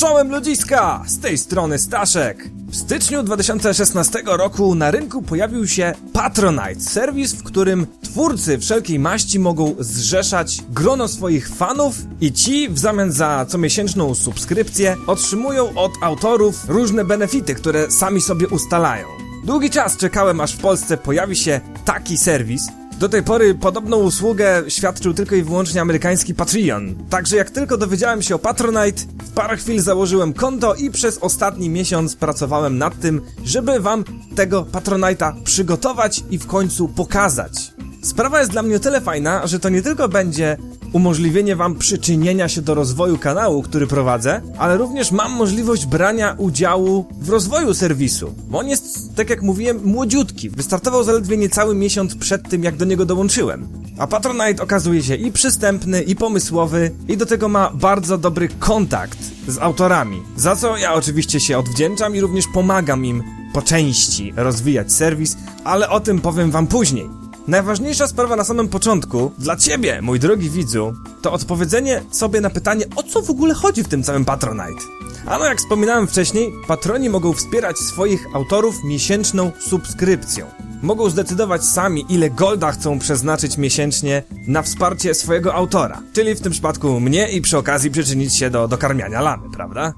Czołem ludziska! Z tej strony Staszek. W styczniu 2016 roku na rynku pojawił się Patronite, serwis, w którym twórcy wszelkiej maści mogą zrzeszać grono swoich fanów i ci w zamian za comiesięczną subskrypcję otrzymują od autorów różne benefity, które sami sobie ustalają. Długi czas czekałem aż w Polsce pojawi się taki serwis, do tej pory podobną usługę świadczył tylko i wyłącznie amerykański Patreon. Także jak tylko dowiedziałem się o Patronite, w parę chwil założyłem konto i przez ostatni miesiąc pracowałem nad tym, żeby wam tego Patronite'a przygotować i w końcu pokazać. Sprawa jest dla mnie o tyle fajna, że to nie tylko będzie umożliwienie wam przyczynienia się do rozwoju kanału, który prowadzę, ale również mam możliwość brania udziału w rozwoju serwisu. Bo on jest, tak jak mówiłem, młodziutki. Wystartował zaledwie niecały miesiąc przed tym, jak do niego dołączyłem. A Patronite okazuje się i przystępny, i pomysłowy, i do tego ma bardzo dobry kontakt z autorami. Za co ja oczywiście się odwdzięczam i również pomagam im po części rozwijać serwis, ale o tym powiem wam później. Najważniejsza sprawa na samym początku, dla ciebie, mój drogi widzu, to odpowiedzenie sobie na pytanie, o co w ogóle chodzi w tym całym Patronite. Ano, jak wspominałem wcześniej, patroni mogą wspierać swoich autorów miesięczną subskrypcją. Mogą zdecydować sami, ile golda chcą przeznaczyć miesięcznie na wsparcie swojego autora, czyli w tym przypadku mnie i przy okazji przyczynić się do dokarmiania lamy, prawda?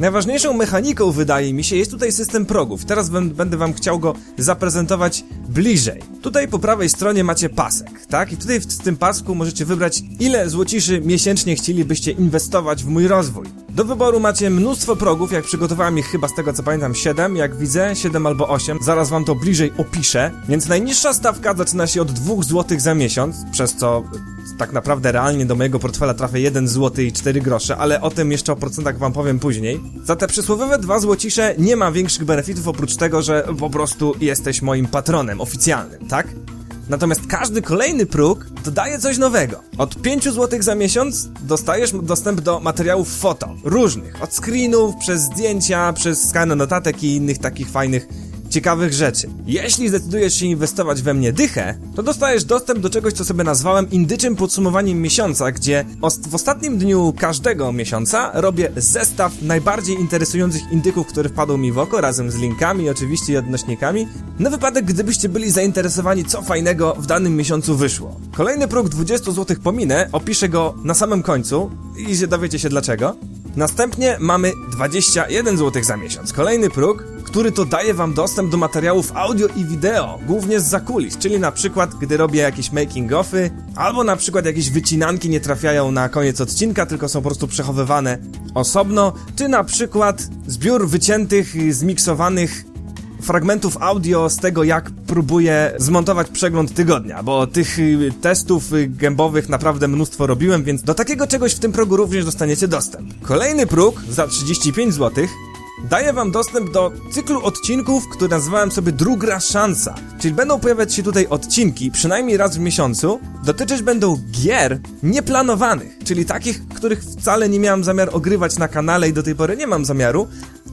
Najważniejszą mechaniką, wydaje mi się, jest tutaj system progów. Teraz będę wam chciał go zaprezentować bliżej. Tutaj po prawej stronie macie pasek, tak? I tutaj w, tym pasku możecie wybrać, ile złociszy miesięcznie chcielibyście inwestować w mój rozwój. Do wyboru macie mnóstwo progów, jak przygotowałem ich chyba z tego co pamiętam 7, jak widzę, 7 albo 8. Zaraz wam to bliżej opiszę. Więc najniższa stawka zaczyna się od 2 zł za miesiąc, przez co tak naprawdę realnie do mojego portfela trafia 1 zł i 4 grosze, ale o tym jeszcze o procentach wam powiem później. Za te przysłowiowe 2 złocisze nie ma większych benefitów oprócz tego, że po prostu jesteś moim patronem oficjalnym, tak? Natomiast każdy kolejny próg dodaje coś nowego. Od 5 zł za miesiąc dostajesz dostęp do materiałów foto. Różnych. Od screenów, przez zdjęcia, przez skany notatek i innych takich fajnych ciekawych rzeczy. Jeśli zdecydujesz się inwestować we mnie dychę, to dostajesz dostęp do czegoś, co sobie nazwałem indyczym podsumowaniem miesiąca, gdzie w ostatnim dniu każdego miesiąca robię zestaw najbardziej interesujących indyków, które wpadł mi w oko, razem z linkami oczywiście i odnośnikami, na wypadek gdybyście byli zainteresowani, co fajnego w danym miesiącu wyszło. Kolejny próg 20 zł pominę, opiszę go na samym końcu i dowiecie się dlaczego. Następnie mamy 21 zł za miesiąc. Kolejny próg, który to daje wam dostęp do materiałów audio i wideo, głównie z zakulis, czyli na przykład gdy robię jakieś making offy, albo na przykład jakieś wycinanki nie trafiają na koniec odcinka, tylko są po prostu przechowywane osobno, czy na przykład zbiór wyciętych, zmiksowanych fragmentów audio z tego, jak próbuję zmontować przegląd tygodnia, bo tych y, testów y, gębowych naprawdę mnóstwo robiłem, więc do takiego czegoś w tym progu również dostaniecie dostęp. Kolejny próg za 35 zł daje wam dostęp do cyklu odcinków, który nazwałem sobie Druga Szansa. Czyli będą pojawiać się tutaj odcinki, przynajmniej raz w miesiącu, dotyczyć będą gier nieplanowanych, czyli takich, których wcale nie miałem zamiar ogrywać na kanale i do tej pory nie mam zamiaru,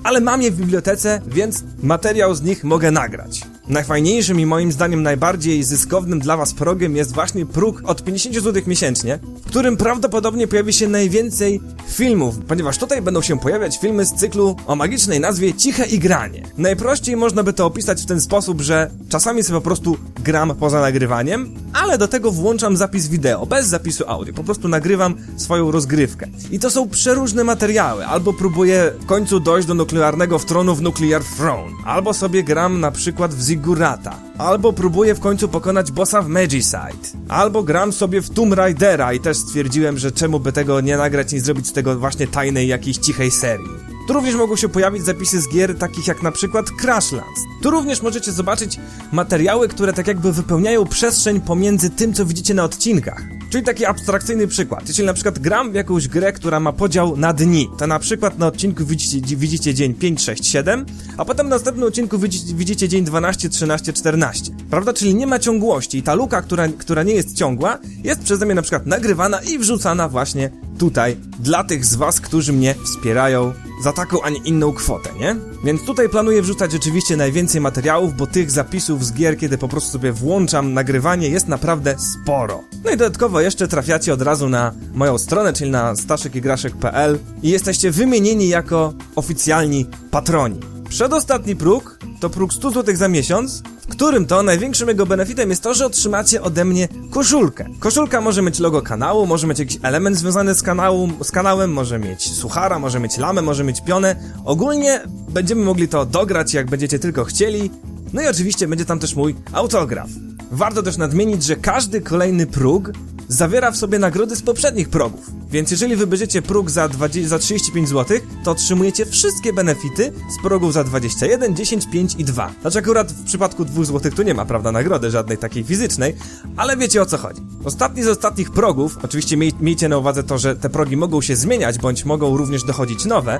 ale mam je w bibliotece, więc materiał z nich mogę nagrać. Najfajniejszym i moim zdaniem najbardziej zyskownym dla was progiem jest właśnie próg od 50 zł miesięcznie, w którym prawdopodobnie pojawi się najwięcej filmów, ponieważ tutaj będą się pojawiać filmy z cyklu o magicznej nazwie Ciche Igranie. Najprościej można by to opisać w ten sposób, że czasami sobie po prostu gram poza nagrywaniem, ale do tego włączam zapis wideo, bez zapisu audio, po prostu nagrywam swoją rozgrywkę. I to są przeróżne materiały, albo próbuję w końcu dojść do nuklearnego tronu w Nuclear Throne, albo sobie gram na przykład w Zigurata, albo próbuję w końcu pokonać bossa w Magicite, albo gram sobie w Tomb Raidera i też stwierdziłem, że czemu by tego nie nagrać i zrobić z tego właśnie tajnej jakiejś cichej serii. Tu również mogą się pojawić zapisy z gier takich jak na przykład Crashlands. Tu również możecie zobaczyć materiały, które tak jakby wypełniają przestrzeń pomiędzy tym, co widzicie na odcinkach. Czyli taki abstrakcyjny przykład. Jeśli na przykład gram w jakąś grę, która ma podział na dni, to na przykład na odcinku widzicie, widzicie dzień 5, 6, 7, a potem na następnym odcinku widzicie, widzicie dzień 12, 13, 14. Prawda? Czyli nie ma ciągłości i ta luka, która, która nie jest ciągła, jest przeze mnie na przykład nagrywana i wrzucana właśnie tutaj dla tych z was, którzy mnie wspierają za taką, a nie inną kwotę, nie? Więc tutaj planuję wrzucać rzeczywiście najwięcej materiałów, bo tych zapisów z gier, kiedy po prostu sobie włączam nagrywanie, jest naprawdę sporo. No i dodatkowo jeszcze trafiacie od razu na moją stronę, czyli na staszekigraszek.pl i jesteście wymienieni jako oficjalni patroni. Przedostatni próg to próg 100 zł za miesiąc, w którym to największym jego benefitem jest to, że otrzymacie ode mnie koszulkę. Koszulka może mieć logo kanału, może mieć jakiś element związany z, kanału, z kanałem, może mieć suchara, może mieć lamę, może mieć pionę. Ogólnie będziemy mogli to dograć, jak będziecie tylko chcieli. No i oczywiście będzie tam też mój autograf. Warto też nadmienić, że każdy kolejny próg zawiera w sobie nagrody z poprzednich progów. Więc jeżeli wybierzecie próg za, 20, za 35 zł, to otrzymujecie wszystkie benefity z progów za 21, 10, 5 i 2. Znaczy akurat w przypadku 2 zł tu nie ma, prawda, nagrody żadnej takiej fizycznej, ale wiecie o co chodzi. Ostatni z ostatnich progów, oczywiście miej, miejcie na uwadze to, że te progi mogą się zmieniać, bądź mogą również dochodzić nowe,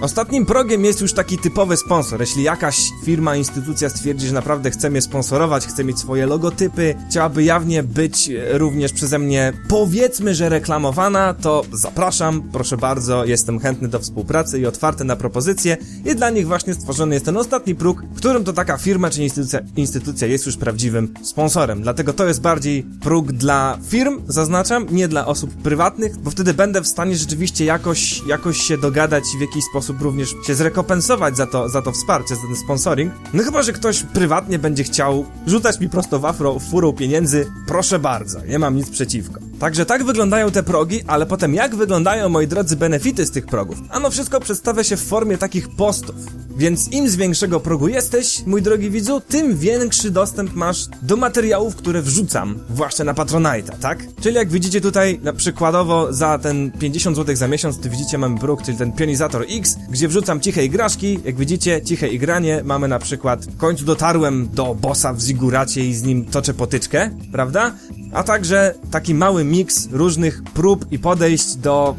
Ostatnim progiem jest już taki typowy sponsor. Jeśli jakaś firma, instytucja stwierdzi, że naprawdę chce mnie sponsorować, chce mieć swoje logotypy, chciałaby jawnie być również przeze mnie powiedzmy, że reklamowana, to zapraszam, proszę bardzo, jestem chętny do współpracy i otwarty na propozycje i dla nich właśnie stworzony jest ten ostatni próg, w którym to taka firma czy instytucja, instytucja jest już prawdziwym sponsorem. Dlatego to jest bardziej próg dla firm, zaznaczam, nie dla osób prywatnych, bo wtedy będę w stanie rzeczywiście jakoś, jakoś się dogadać w jakiś sposób również się zrekompensować za to, za to wsparcie, za ten sponsoring. No chyba, że ktoś prywatnie będzie chciał rzucać mi prosto w afro furą pieniędzy, proszę bardzo, nie mam nic przeciwko. Także tak wyglądają te progi, ale potem jak wyglądają, moi drodzy, benefity z tych progów? Ano wszystko przedstawia się w formie takich postów. Więc im z większego progu jesteś, mój drogi widzu, tym większy dostęp masz do materiałów, które wrzucam właśnie na Patronite'a, tak? Czyli jak widzicie tutaj, na przykładowo za ten 50 zł za miesiąc, widzicie mamy próg, czyli ten Pionizator X, gdzie wrzucam ciche igraszki. Jak widzicie, ciche igranie, mamy na przykład w końcu dotarłem do bossa w Ziguracie i z nim toczę potyczkę, prawda? A także taki mały miks różnych prób i podejść do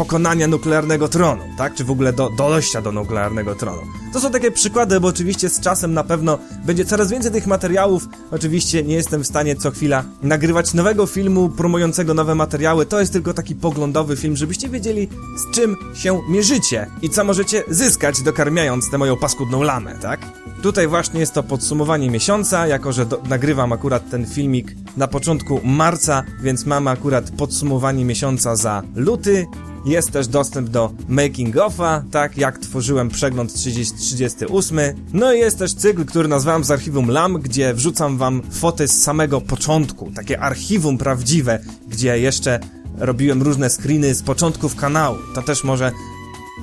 pokonania nuklearnego tronu, tak? Czy w ogóle do dojścia do nuklearnego tronu. To są takie przykłady, bo oczywiście z czasem na pewno będzie coraz więcej tych materiałów. Oczywiście nie jestem w stanie co chwila nagrywać nowego filmu promującego nowe materiały. To jest tylko taki poglądowy film, żebyście wiedzieli z czym się mierzycie i co możecie zyskać dokarmiając tę moją paskudną lamę, tak? Tutaj właśnie jest to podsumowanie miesiąca, jako że do, nagrywam akurat ten filmik na początku marca, więc mamy akurat podsumowanie miesiąca za luty. Jest też dostęp do making of'a, tak jak tworzyłem przegląd 30, 38. No i jest też cykl, który nazwałem z archiwum LAM, gdzie wrzucam wam foty z samego początku, takie archiwum prawdziwe, gdzie jeszcze robiłem różne screeny z początków kanału. To też może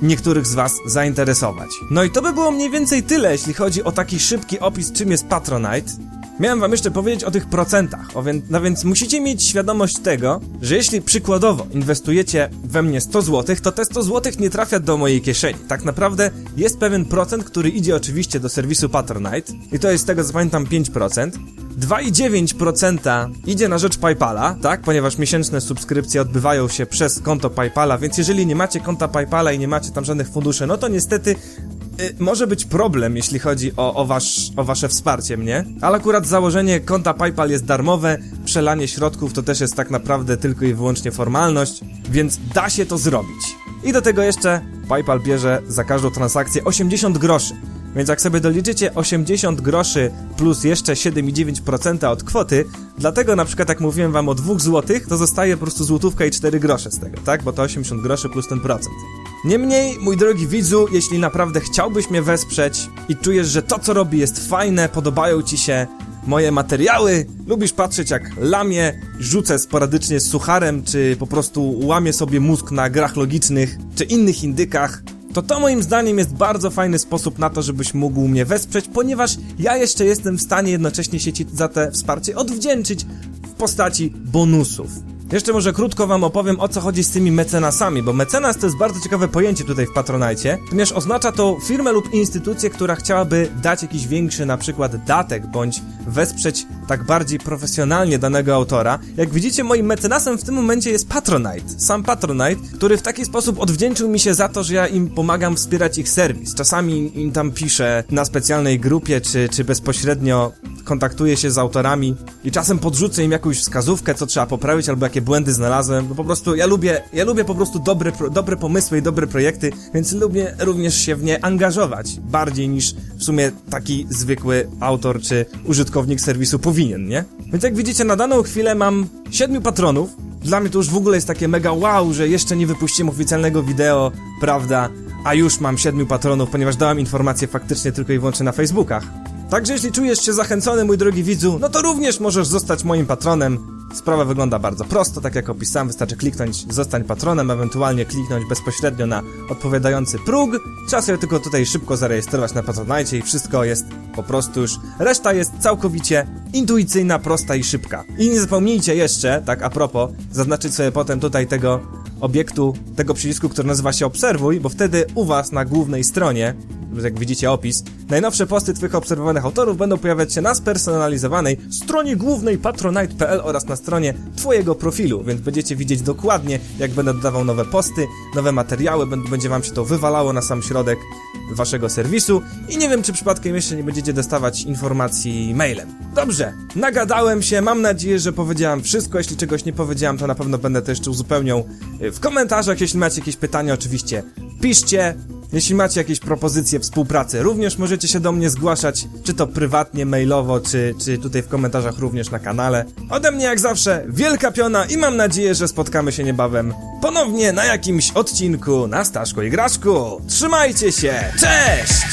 niektórych z Was zainteresować. No i to by było mniej więcej tyle, jeśli chodzi o taki szybki opis, czym jest Patronite. Miałem wam jeszcze powiedzieć o tych procentach, o więc, no więc musicie mieć świadomość tego, że jeśli przykładowo inwestujecie we mnie 100 zł, to te 100 zł nie trafia do mojej kieszeni. Tak naprawdę jest pewien procent, który idzie oczywiście do serwisu Patronite i to jest z tego co pamiętam 5%. 2,9% idzie na rzecz PayPala, tak? Ponieważ miesięczne subskrypcje odbywają się przez konto PayPala, więc jeżeli nie macie konta PayPala i nie macie tam żadnych funduszy, no to niestety y, może być problem, jeśli chodzi o, o, wasz, o wasze wsparcie mnie, ale akurat założenie konta PayPal jest darmowe, przelanie środków to też jest tak naprawdę tylko i wyłącznie formalność, więc da się to zrobić. I do tego jeszcze PayPal bierze za każdą transakcję 80 groszy. Więc jak sobie doliczycie 80 groszy plus jeszcze 7,9% od kwoty, dlatego na przykład jak mówiłem wam o 2 zł, to zostaje po prostu złotówka i 4 grosze z tego, tak? Bo to 80 groszy plus ten procent. Niemniej, mój drogi widzu, jeśli naprawdę chciałbyś mnie wesprzeć i czujesz, że to co robi jest fajne, podobają ci się moje materiały, lubisz patrzeć jak lamię, rzucę sporadycznie z sucharem, czy po prostu łamię sobie mózg na grach logicznych, czy innych indykach, to to moim zdaniem jest bardzo fajny sposób na to, żebyś mógł mnie wesprzeć, ponieważ ja jeszcze jestem w stanie jednocześnie się ci za te wsparcie odwdzięczyć w postaci bonusów. Jeszcze może krótko wam opowiem o co chodzi z tymi mecenasami, bo mecenas to jest bardzo ciekawe pojęcie tutaj w Patronajcie, ponieważ oznacza to firmę lub instytucję, która chciałaby dać jakiś większy na przykład datek, bądź wesprzeć tak bardziej profesjonalnie danego autora. Jak widzicie moim mecenasem w tym momencie jest Patronite, sam Patronite, który w taki sposób odwdzięczył mi się za to, że ja im pomagam wspierać ich serwis. Czasami im tam piszę na specjalnej grupie, czy, czy bezpośrednio kontaktuję się z autorami i czasem podrzucę im jakąś wskazówkę, co trzeba poprawić, albo jakie błędy znalazłem, bo po prostu ja lubię, ja lubię po prostu dobre, dobre pomysły i dobre projekty, więc lubię również się w nie angażować, bardziej niż w sumie taki zwykły autor czy użytkownik serwisu powinien, nie? Więc jak widzicie, na daną chwilę mam siedmiu patronów, dla mnie to już w ogóle jest takie mega wow, że jeszcze nie wypuściłem oficjalnego wideo, prawda? A już mam siedmiu patronów, ponieważ dałem informacje faktycznie tylko i wyłącznie na Facebookach. Także jeśli czujesz się zachęcony, mój drogi widzu, no to również możesz zostać moim patronem. Sprawa wygląda bardzo prosto, tak jak opisałem, wystarczy kliknąć zostań patronem, ewentualnie kliknąć bezpośrednio na odpowiadający próg. Trzeba sobie tylko tutaj szybko zarejestrować na Patronite i wszystko jest po prostu już. Reszta jest całkowicie intuicyjna, prosta i szybka. I nie zapomnijcie jeszcze, tak a propos, zaznaczyć sobie potem tutaj tego obiektu, tego przycisku, który nazywa się obserwuj, bo wtedy u was na głównej stronie jak widzicie opis, najnowsze posty Twych obserwowanych autorów będą pojawiać się na spersonalizowanej stronie głównej patronite.pl oraz na stronie Twojego profilu, więc będziecie widzieć dokładnie, jak będę dodawał nowe posty, nowe materiały, bę- będzie Wam się to wywalało na sam środek Waszego serwisu i nie wiem, czy przypadkiem jeszcze nie będziecie dostawać informacji mailem. Dobrze, nagadałem się, mam nadzieję, że powiedziałem wszystko, jeśli czegoś nie powiedziałem, to na pewno będę to jeszcze uzupełniał y, w komentarzach, jeśli macie jakieś pytania, oczywiście piszcie, jeśli macie jakieś propozycje współpracy, również możecie się do mnie zgłaszać, czy to prywatnie, mailowo, czy, czy tutaj w komentarzach również na kanale. Ode mnie jak zawsze wielka piona i mam nadzieję, że spotkamy się niebawem ponownie na jakimś odcinku na Staszku i Graszku. Trzymajcie się, cześć!